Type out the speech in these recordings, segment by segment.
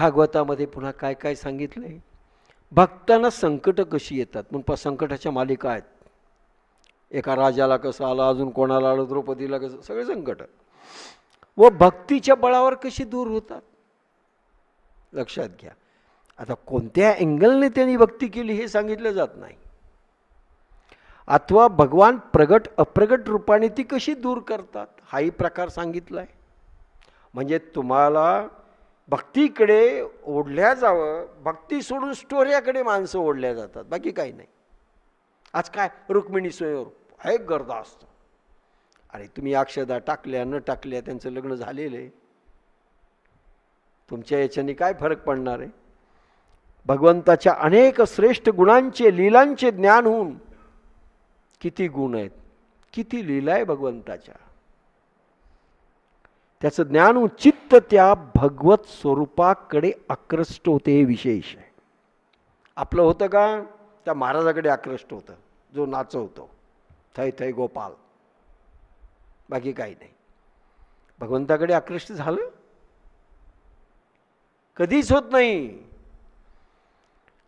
भागवतामध्ये पुन्हा काय काय सांगितलं आहे भक्तांना संकट कशी येतात? म्हणून पा संकटाच्या मालिका आहेत. एका राजाला कसं आलं अजून कोणाला आलं द्रौपदीला कसं सगळे संकट. व भक्तीच्या बळावर कशी दूर होतात? लक्षात घ्या. आता कोणत्या अँगलने त्यांनी भक्ती केली हे सांगितलं जात नाही. अथवा भगवान प्रगट अप्रगट रूपाने ती कशी दूर करतात? हाही प्रकार सांगितला आहे म्हणजे तुम्हाला भक्तीकडे ओढल्या जावं भक्ती सोडून स्टोऱ्याकडे माणसं ओढल्या जातात बाकी काही नाही. आज काय? रुक्मिणी स्वयंवर आहे गर्दा असतो. अरे तुम्ही अक्षदा टाकल्या न टाकल्या त्यांचं लग्न झालेलं आहे. तुमच्या याच्याने काय फरक पडणार आहे? भगवंताच्या अनेक श्रेष्ठ गुणांचे लीलांचे ज्ञान होऊन किती गुण आहेत? किती लीला आहे भगवंताच्या. त्याचं ज्ञान होऊन चित्त त्या भगवत स्वरूपाकडे आकृष्ट होते हे विशेष आहे. आपलं होतं का? त्या महाराजाकडे आकृष्ट होतं जो नाचवतो. थै थै गोपाल. बाकी काही नाही. भगवंताकडे आकृष्ट झालं? कधीच होत नाही.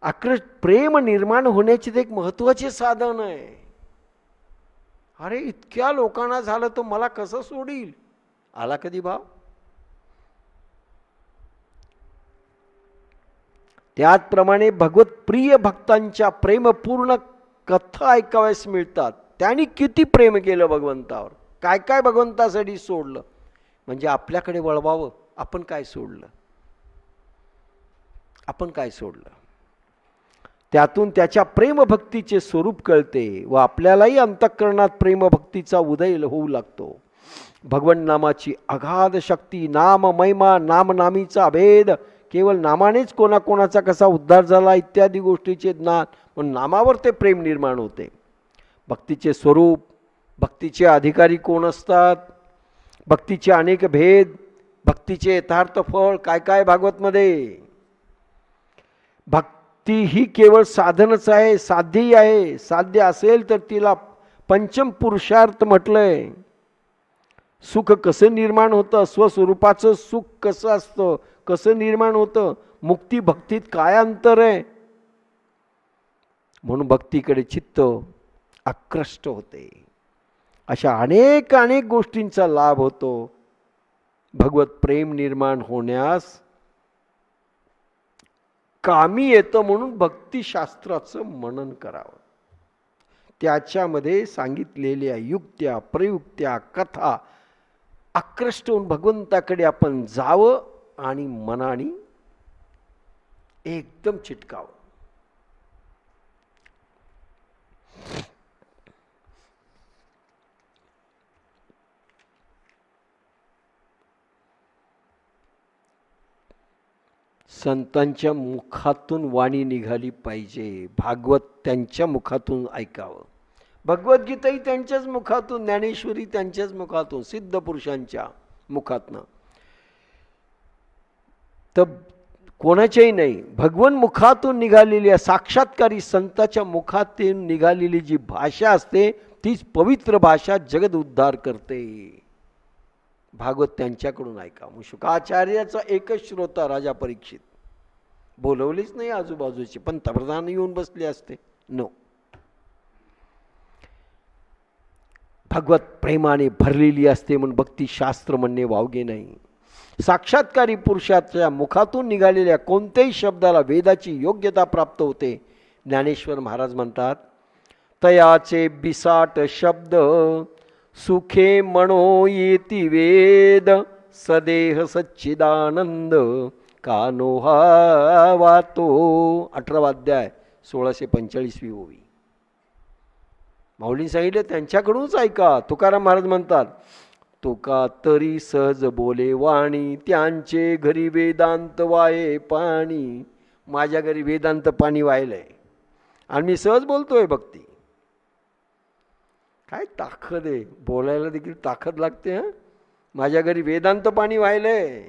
आकृष्ट प्रेम निर्माण होण्याचे ते एक महत्त्वाचे साधन आहे. अरे इतक्या लोकांना झालं तर मला कसं सोडील? आला कधी भाव? त्याचप्रमाणे भगवत प्रिय भक्तांच्या प्रेमपूर्ण कथा ऐकाव्यास मिळतात. त्यांनी किती प्रेम केलं भगवंतावर? काय काय भगवंतासाठी सोडलं? म्हणजे आपल्याकडे वळवावं आपण काय सोडलं? आपण काय सोडलं? त्यातून त्याच्या प्रेमभक्तीचे स्वरूप कळते व आपल्यालाही अंतःकरणात प्रेमभक्तीचा उदय होऊ लागतो. भगवन नामाची अगाध शक्ती नाम महिमा नामनामीचा भेद केवळ नामानेच कोणाकोणाचा कसा उद्धार झाला इत्यादी गोष्टीचे ज्ञान पण नामावर ते प्रेम निर्माण होते. भक्तीचे स्वरूप भक्तीचे अधिकारी कोण असतात? भक्तीचे अनेक भेद भक्तीचे यथार्थ फळ काय काय भागवतमध्ये? भक्ती ही केवळ साधनच आहे साध्यही आहे साध्य असेल तर तिला पंचम पुरुषार्थ म्हटलंय. सुख कसं निर्माण होतं? स्वस्वरूपाचं सुख कसं असतं? कसं निर्माण होतं? मुक्ती भक्तीत काय अंतर आहे? म्हणून भक्तीकडे चित्त आकृष्ट होते. अशा अनेक अनेक गोष्टींचा लाभ होतो. भगवत प्रेम निर्माण होण्यास कामी येतं म्हणून भक्तिशास्त्राचं मनन करावं. त्याच्यामध्ये सांगितलेल्या युक्त्या प्रयुक्त्या कथा आकृष्ट होऊन भगवंताकडे आपण जावं आणि मनाने एकदम चिटकावं. संतांच्या मुखातून वाणी निघाली पाहिजे. भागवत त्यांच्या मुखातून ऐकावं. भगवद्गीताही त्यांच्याच मुखातून ज्ञानेश्वरी त्यांच्याच मुखातून सिद्ध पुरुषांच्या मुखातनं. तर कोणाच्याही नाही भगवन मुखातून निघालेली साक्षात्कारी संताच्या मुखातून निघालेली जी भाषा असते तीच पवित्र भाषा जगद उद्धार करते. भागवत त्यांच्याकडून ऐका. मग शुकाचार्याचा एकच श्रोता राजा परीक्षित. बोलवलीच नाही आजूबाजूचे पंतप्रधान येऊन बसले असते. नो भगवत प्रेमाने भरलेली असते म्हणून भक्तिशास्त्र म्हणणे वावगे नाही. साक्षात्कारी पुरुषाच्या मुखातून निघालेल्या कोणत्याही शब्दाला वेदाची योग्यता प्राप्त होते ज्ञानेश्वर महाराज म्हणतात तयाचे बिसाट शब्द सुखे म्हणो येती वेद सदेह सच्चिदानंद कानोहा वातो. अठरावा अध्याय सोळाशे पंचेचाळीसवी ओवी. माऊली सांगितले त्यांच्याकडूनच ऐका. तुकाराम महाराज म्हणतात तुका तरी सहज बोले वाणी त्यांचे घरी वेदांत वाये पाणी. माझ्या घरी वेदांत पाणी वाहिलंय. आणि मी सहज बोलतोय भक्ती. काय ताकद आहे? बोलायला देखील ताकद लागते हा? माझ्या घरी वेदांत पाणी वाहिलंय.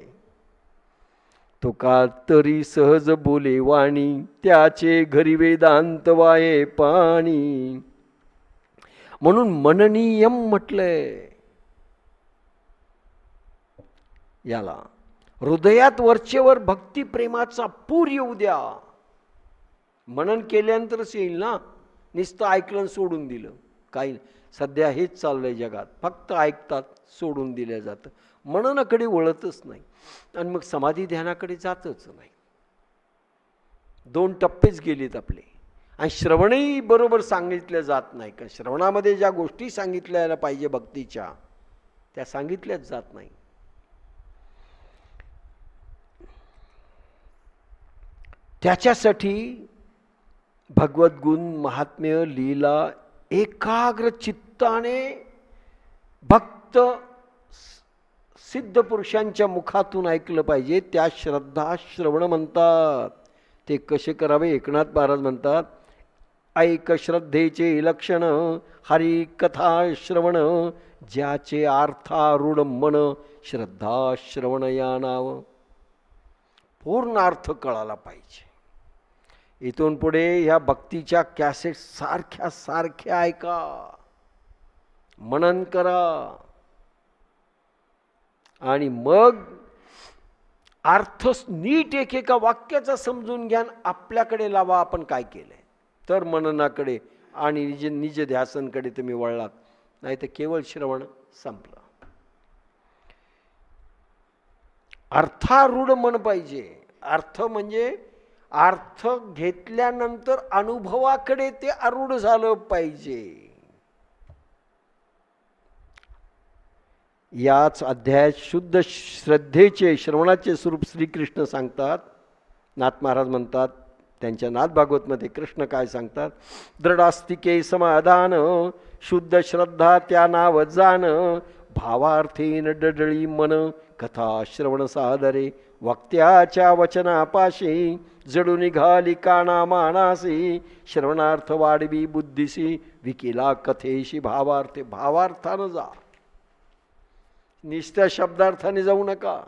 तुका तरी सहज बोले वाणी त्याचे घरी वेदांत वाये पाणी. म्हणून मननीयम म्हटलंय. याला हृदयात वरचेवर भक्ती प्रेमाचा पूर येऊ द्या. मनन केल्यानंतरच येईल ना? नुसतं ऐकलं सोडून दिलं. काही सध्या हेच चाललंय जगात. फक्त ऐकतात सोडून दिलं जातं. मननाकडे वळतच नाही. आणि मग समाधी ध्यानाकडे जातच नाही. दोन टप्पेच गेलेत आपले. आणि श्रवणही बरोबर सांगितलं जात नाही. कारण श्रवणामध्ये ज्या गोष्टी सांगितल्या पाहिजे भक्तीच्या त्या सांगितल्याच जात नाही. त्याच्यासाठी भगवद्गुण महात्म्य लीला एकाग्र चित्ताने भक्त सिद्ध पुरुषांच्या मुखातून ऐकलं पाहिजे. त्या श्रद्धा श्रवण म्हणतात. ते कसे करावे? एकनाथ महाराज म्हणतात ऐक श्रद्धेचे लक्षण हरी कथा श्रवण ज्याचे अर्थारूढ मन श्रद्धा श्रवण या नाव. पूर्ण अर्थ कळाला पाहिजे. इथून पुढे ह्या भक्तीच्या कॅसेट सारख्या सारख्या ऐका. मनन करा. आणि मग अर्थ नीट एकेका वाक्याचा समजून घ्यान आपल्याकडे लावा आपण काय केलंय? तर मननाकडे आणि निज निज ध्यासनकडे तुम्ही वळलात. नाही तर केवळ श्रवण संपलं. अर्थारूढ मन पाहिजे. अर्थ म्हणजे अर्थ घेतल्यानंतर अनुभवाकडे ते आरूढ झालं पाहिजे. याच अध्यायात शुद्ध श्रद्धेचे श्रवणाचे स्वरूप श्रीकृष्ण सांगतात. नाथ महाराज म्हणतात त्यांच्या नाथ भागवतमध्ये कृष्ण काय सांगतात? दृढास्तिके समाधान शुद्ध श्रद्धा त्या नाव जाण भावार्थीन डडळी मन कथा श्रवण सादरे वक्त्याच्या वचनापाशी जडू निघाली काना मानासी श्रवणार्थ वाढवी बुद्धीशी विकिला कथेशी भावार्थे भावार्थानं जा. निस्त्या शब्दार्थाने जाऊ नका.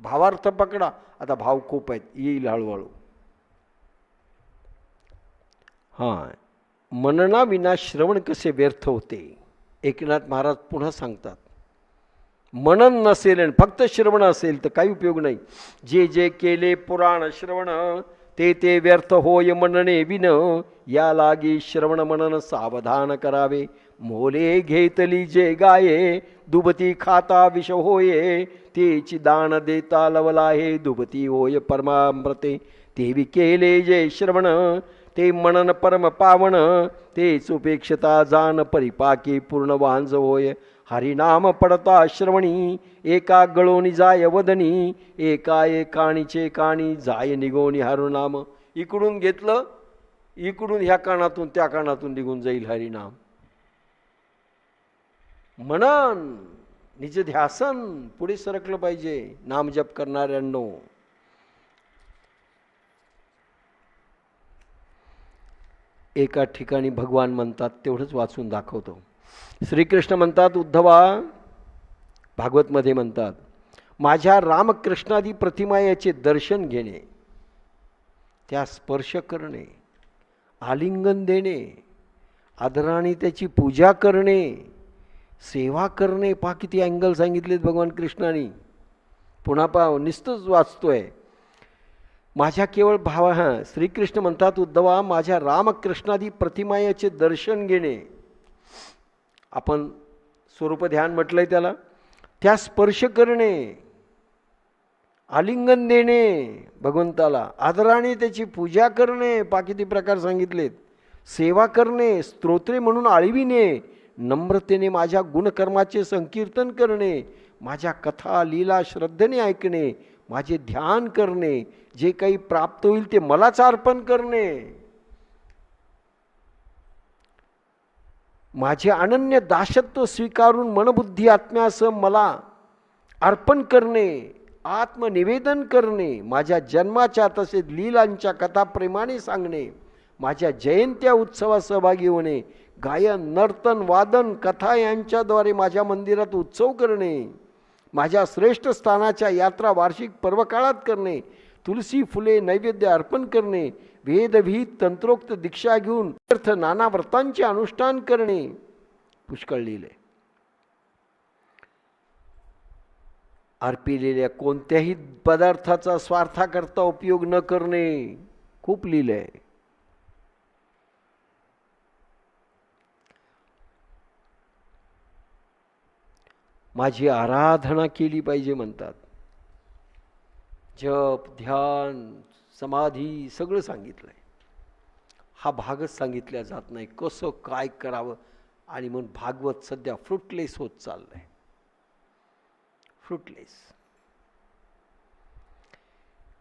भावार्थ पकडा. आता भाव खूप आहेत. येईल हळूहळू. हां मनना विना श्रवण कसे व्यर्थ होते? एकनाथ महाराज पुन्हा सांगतात मनन नसेल आणि फक्त श्रवण असेल तर काही उपयोग नाही. जे जे केले पुराण श्रवण ते ते व्यर्थ होय मनने विन. या लागी श्रवण मनन सावधान करावे. मोले घेतली जे गाये दुबती खाता विष होये. तेची दान देता लवला हे दुबती होय परमामृते. तेवी केले जे श्रवण ते मनन परम पावन तेच उपेक्षता जान परिपाकी पूर्ण वांज होय. हरिनाम पडता श्रवणी एका गळोनी जाय वदनी एका एकाणीचे काणी जाय निगोनी हरुनाम. इकडून घेतलं इकडून ह्या कानातून त्या कानातून निघून जाईल हरिनाम. मनन निज ध्यासन पुढे सरकलं पाहिजे नामजप करणाऱ्यांनो. एका ठिकाणी भगवान म्हणतात तेवढंच वाचून दाखवतो. श्रीकृष्ण म्हणतात उद्धवा भागवतमध्ये म्हणतात माझ्या रामकृष्णादी प्रतिमा याचे दर्शन घेणे त्या स्पर्श करणे आलिंगन देणे आदराने त्याची पूजा करणे सेवा करणे. पहा किती अँगल सांगितलेत भगवान कृष्णाने. पुन्हा पा नुसतंच वाचतोय. माझ्या केवळ भावा हां श्रीकृष्ण म्हणतात उद्धवा माझ्या रामकृष्णादी प्रतिमा याचे दर्शन घेणे. आपण स्वरूप ध्यान म्हटलंय त्याला त्या स्पर्श करणे आलिंगन देणे भगवंताला आदराने त्याची पूजा करणे पाकिती प्रकार सांगितलेत. सेवा करणे स्तोत्रे म्हणून आळविणे नम्रतेने माझ्या गुणकर्माचे संकीर्तन करणे माझ्या कथा लीला श्रद्धेने ऐकणे माझे ध्यान करणे जे काही प्राप्त होईल ते मलाच अर्पण करणे. माझे अनन्य दाशत्व स्वीकारून मनबुद्धी आत्म्यासह मला अर्पण करणे आत्मनिवेदन करणे माझ्या जन्माच्या तसेच लीलांच्या कथाप्रेमाने सांगणे माझ्या जयंत्या उत्सवात सहभागी होणे गायन नर्तन वादन कथा यांच्याद्वारे माझ्या मंदिरात उत्सव करणे. माझ्या श्रेष्ठ स्थानाच्या यात्रा वार्षिक पर्वकाळात करणे तुलसी फुले नैवेद्य अर्पण करणे वेदविहित तंत्रोक्त दीक्षा घेऊन अर्थ नाना व्रतांचे अनुष्ठान करणे पुष्कळ लिहिले. अर्पिलेल्या कोणत्याही पदार्थाचा स्वार्थाकरता उपयोग न करणे खूप लिहिलं. आहे माझी आराधना केली पाहिजे म्हणतात. जप ध्यान समाधी सगळं सांगितलं आहे हा भागच सांगितला जात नाही. कसं काय करावं? आणि म्हणून भागवत सध्या फ्रुटलेस होत चाललं आहे फ्रुटलेस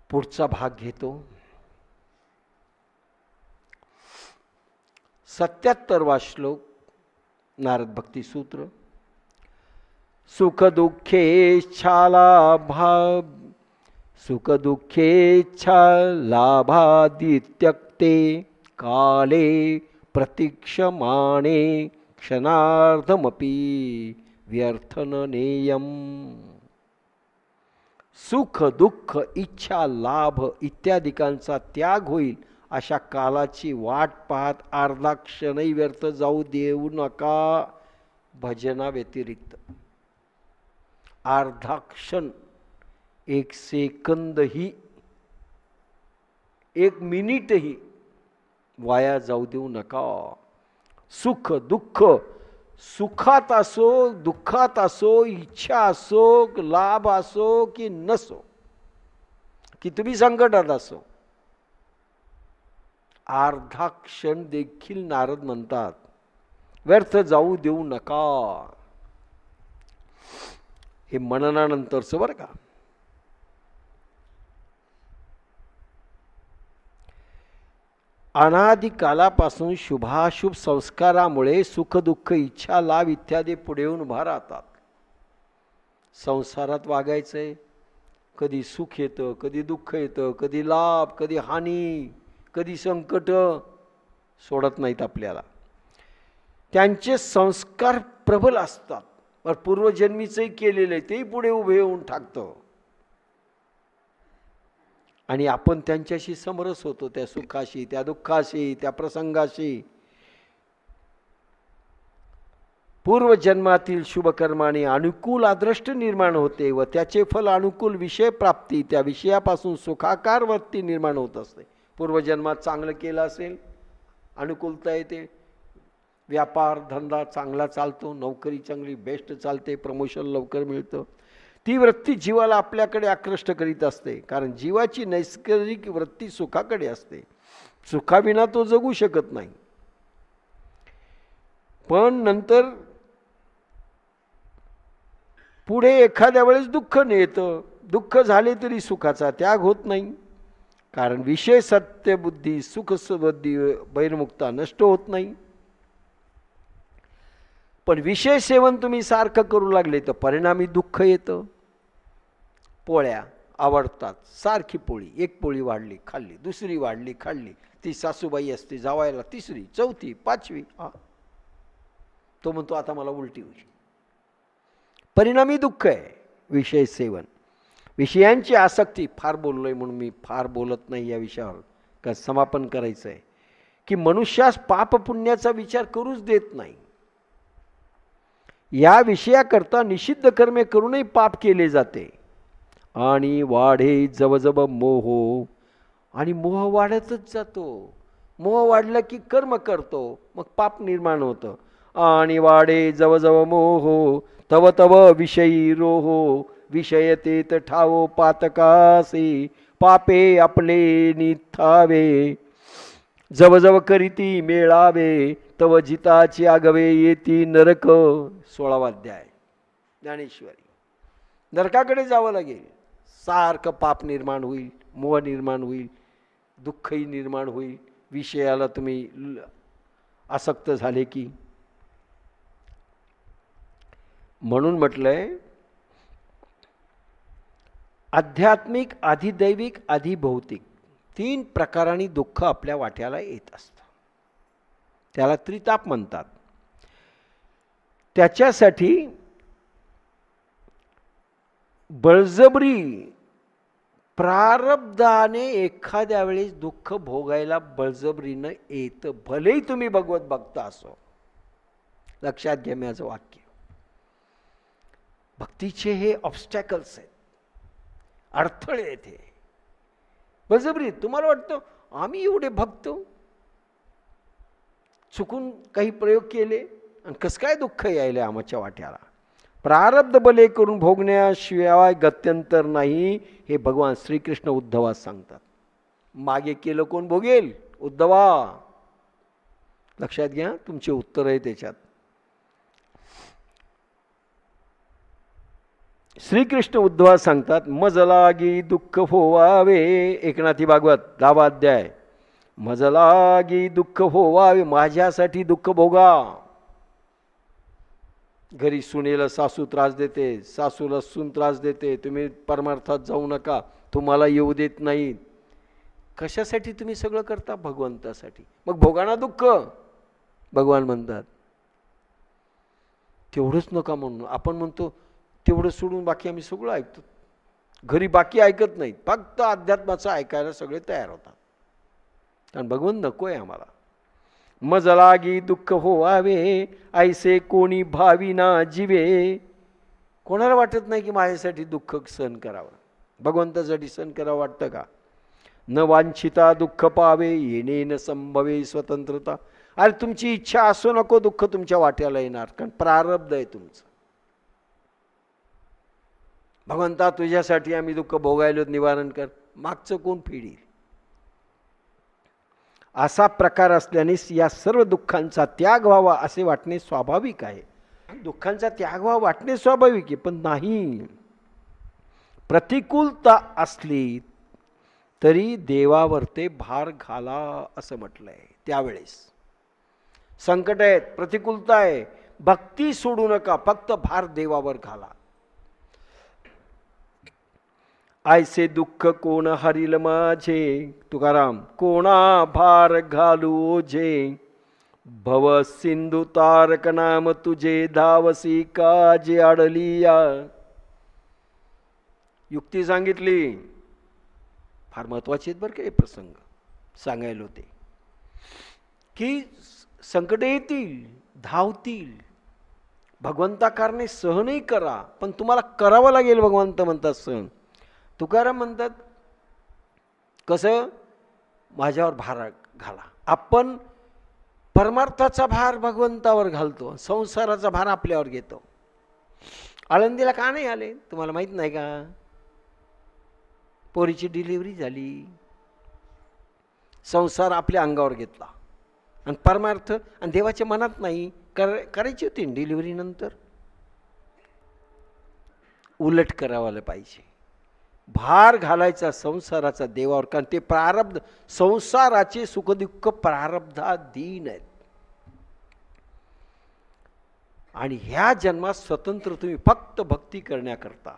पुढचा भाग घेतो. सत्याहत्तरवा श्लोक नारद भक्ती सूत्र. सुख दुःखेच्छाला भाव सुख लाभादित्यक्ते काले प्रतीक्षमाणे क्षणार्धमपि व्यर्थन नेयम सुख दुःख इच्छा लाभ इत्यादिकांचा त्याग होईल अशा कालाची वाट पाहत अर्धा क्षणही व्यर्थ जाऊ देऊ नका भजना व्यतिरिक्त अर्धा क्षण एक सेकंदही एक मिनिटही वाया जाऊ देऊ नका. सुख दुःख सुखात असो दुःखात असो इच्छा असो लाभ असो की नसो की तुम्ही संकटात असो. अर्धा क्षण देखील नारद म्हणतात व्यर्थ जाऊ देऊ नका. हे मननानंतरचं बरं का. अनादी कालापासून शुभाशुभ संस्कारामुळे सुखदुःख इच्छा लाभ इत्यादी पुढे येऊन उभा राहतात. संसारात वागायचंय. कधी सुख येतं कधी दुःख येतं कधी लाभ कधी हानी कधी संकट सोडत नाहीत आपल्याला. त्यांचे संस्कार प्रबल असतात. पण पूर्वजन्मीचंही केलेलं आहे तेही पुढे उभे येऊन टाकतं आणि आपण त्यांच्याशी समरस होतो त्या सुखाशी त्या दुःखाशी त्या प्रसंगाशी. पूर्वजन्मातील शुभकर्माने अनुकूल आदृष्ट निर्माण होते व त्याचे फल अनुकूल विषय प्राप्ती त्या विषयापासून सुखाकार वृत्ती निर्माण होत असते. पूर्वजन्मात चांगलं केलं असेल अनुकूलता येते. व्यापार धंदा चांगला चालतो नोकरी चांगली बेस्ट चालते प्रमोशन लवकर मिळतं. ती वृत्ती जीवाला आपल्याकडे आकृष्ट करीत असते कारण जीवाची नैसर्गिक वृत्ती सुखाकडे असते. सुखाविना तो जगू शकत नाही. पण नंतर पुढे एखाद्या वेळेस दुःख येतं दुःख झाले तरी सुखाचा त्याग होत नाही. कारण विषय सत्यबुद्धी सुखसबुद्धी बैरमुक्ता नष्ट होत नाही. पण विषय सेवन तुम्ही सारखं करू लागले तर परिणामी दुःख येतं. पोळ्या आवडतात. सारखी पोळी. एक पोळी वाढली खाल्ली. दुसरी वाढली खाल्ली. ती सासूबाई असते जावायला तिसरी चौथी पाचवी. हा. तो म्हणतो आता मला उलटी होईल. परिणामी दुःख आहे विषय सेवन. विषयांची आसक्ती फार बोललो आहे म्हणून मी फार बोलत नाही या विषयावर. का समापन करायचं आहे की मनुष्यास पाप पुण्याचा विचार करूच देत नाही. या विषयाकरता निषिद्ध कर्मे करूनही पाप केले जाते. आणि वाढे जवजव मोह. आणि मोह वाढतच जातो. मोह वाढला की कर्म करतो मग पाप निर्माण होतं. आणि वाढे जवजव मोह तव तव विषयी रोहो. विषय ते ठावो पातकासे पापे आपले निथावे. जवजव करीती मेळावे तव जिताची आगवे येती नरक. सोळावा अध्याय. ज्ञानेश्वरी. नरकाकडे जावं लागेल. सारखं पाप निर्माण होईल मोह निर्माण होईल दुःखही निर्माण होईल. विषयाला तुम्ही आसक्त झाले की. म्हणून म्हटलंय आध्यात्मिक अधिदैविक अधिभौतिक तीन प्रकारांनी दुःख आपल्या वाट्याला येत असतं. त्याला त्रिताप म्हणतात. त्याच्यासाठी बळजबरी प्रारब्धाने एखाद्या वेळेस दुःख भोगायला बळजबरीनं येतं भलेही तुम्ही भगवत बघता असो. लक्षात घ्या माझं वाक्य. भक्तीचे हे ऑब्स्टॅकल्स आहेत. अडथळे आहेत हे. बळजबरी तुम्हाला वाटतं आम्ही एवढे भक्त? चुकून काही प्रयोग केले आणि कसं काय दुःख यायले आमच्या वाट्याला? प्रारब्ध बले करून भोगण्याशिवाय गत्यंतर नाही हे भगवान श्रीकृष्ण उद्धवास सांगतात. मागे केलं कोण? भोगेल. उद्धवा. लक्षात घ्या तुमचे उत्तर आहे त्याच्यात. श्रीकृष्ण उद्धवास सांगतात मज लागी दुःख फोवावे एकनाथी भागवत दहावा अध्याय. मजलागी दुःख होवावे माझ्यासाठी दुःख भोगा. घरी सुनेला सासू त्रास देते सासूला सून त्रास देते तुम्ही परमार्थात जाऊ नका तुम्हाला येऊ देत नाहीत कशासाठी तुम्ही सगळं करता? भगवंतासाठी. मग भोगाना दुःख. भगवान म्हणतात तेवढंच नका म्हणून आपण म्हणतो तेवढं सोडून बाकी आम्ही सगळं ऐकतो. घरी बाकी ऐकत नाहीत. फक्त अध्यात्माचं ऐकायला सगळे तयार होतात. कारण भगवंत नको आहे आम्हाला. मज लागी दुःख होवावे ऐसे कोणी भाविना जीवे. कोणाला वाटत नाही की माझ्यासाठी दुःख सहन करावं? भगवंतासाठी सहन करावं वाटतं का? न वांछिता दुःख पावे येणे न संभवे स्वतंत्रता. अरे तुमची इच्छा असो नको दुःख तुमच्या वाट्याला येणार कारण प्रारब्ध आहे तुमचं. भगवंता तुझ्यासाठी आम्ही दुःख भोगायलो निवारण कर. मागचं कोण फिडील असा प्रकार असल्याने या सर्व दुःखांचा त्याग व्हावा असे वाटणे स्वाभाविक आहे. दुःखांचा त्याग व्हावा वाटणे स्वाभाविक आहे पण नाही. प्रतिकूलता असली तरी देवावर ते भार घाला असं म्हटलंय त्यावेळेस. संकट आहेत प्रतिकूलता आहे भक्ती सोडू नका फक्त भार देवावर घाला. आयसे दुःख कोण हरिल माझे? तुकाराम कोणा भार घालू ओझे? भव सिंधू तारक नाम तुझे धावसी काजे अडलिया युक्ती सांगितली. फार महत्त्वाचे आहेत बरं का हे प्रसंग. सांगायला होते. की संकट येतील धावतील. भगवंताकारणे सहनही करा पण तुम्हाला करावं लागेल भगवंत म्हणतात सहन. तुकाराम म्हणतात कसं? माझ्यावर भार घाला. आपण परमार्थाचा भार भगवंतावर घालतो संसाराचा भार आपल्यावर घेतो. आळंदीला का नाही आले? तुम्हाला माहीत नाही का? पोरीची डिलिव्हरी झाली. संसार आपल्या अंगावर घेतला. आणि परमार्थ आणि देवाच्या मनात नाही कर करायची होती डिलिव्हरीनंतर उलट करावाला पाहिजे. भार घालायचा संसाराचा देवावर कारण ते प्रारब्ध संसाराचे सुखदुःख प्रारब्धाधीन आहेत. आणि ह्या जन्मात स्वतंत्र तुम्ही फक्त भक्ती करण्याकरता.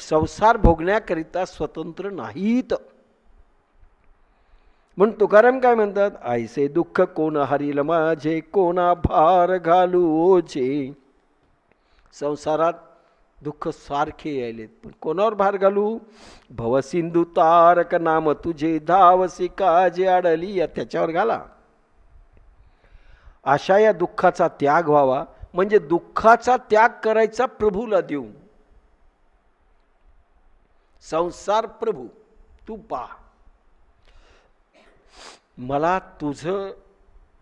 संसार भोगण्याकरिता स्वतंत्र नाहीत. म्हणून तुकाराम काय म्हणतात? आईसे दुःख कोण हरिल माझे कोणा भार घालू ओझे संसारात दुःख सारखे यायलेत. पण कोणावर भार घालू? भवसिंधू तारक नाम तुझे धावसी काजे अडली या त्याच्यावर घाला. अशा या दुःखाचा त्याग व्हावा. म्हणजे दुःखाचा त्याग करायचा प्रभूला देऊ संसार प्रभू तू पा. मला तुझं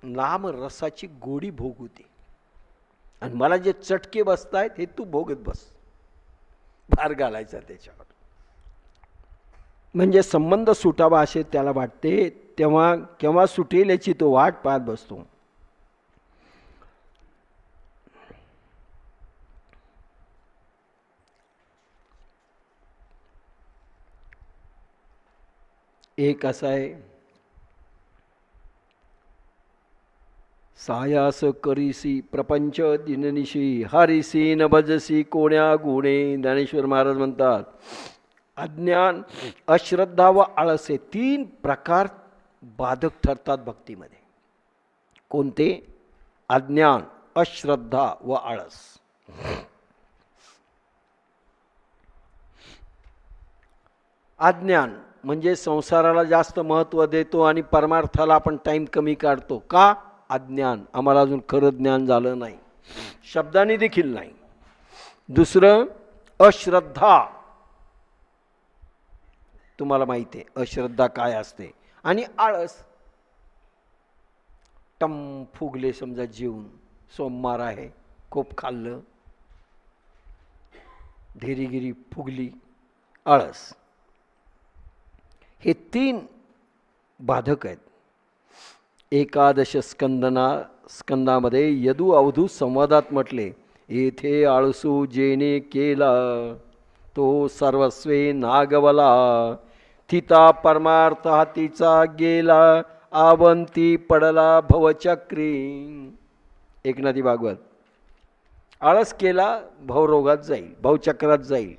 नाम रसाची गोडी भोगू दे. आणि मला जे चटके बसतायत हे तू भोगत बस. भार घालायचा त्याच्यावर. म्हणजे संबंध सुटावा असे त्याला वाटते तेव्हा केव्हा सुटेल याची तो वाट पाहत बसतो. एक असा आहे सायास करीसी प्रपंच दिननिशी हरिसी न कोण्या गुणे ज्ञानेश्वर महाराज म्हणतात. अज्ञान अश्रद्धा व आळस हे तीन प्रकार बाधक ठरतात भक्तीमध्ये. कोणते? अज्ञान अश्रद्धा व आळस. अज्ञान म्हणजे संसाराला जास्त महत्त्व देतो आणि परमार्थाला आपण टाईम कमी काढतो. का? अज्ञान. आम्हाला अजून खरं ज्ञान झालं नाही. शब्दाने देखील नाही. दुसरं अश्रद्धा. तुम्हाला माहिती आहे अश्रद्धा काय असते? आणि आळस. टम फुगले समजा जेवून. सोमवार आहे खूप खाल्लं. धीरीगिरी फुगली आळस. हे तीन बाधक आहेत. एकादश स्कंदना स्कंदामध्ये यदू अवधू संवादात म्हटले येथे आळसू जेने केला तो सर्वस्वे नागवला. थिता परमार्थ हातीचा गेला आवंती पडला भवचक्री. एकनाथी भागवत आळस केला भवरोगात जाईल भवचक्रात जाईल.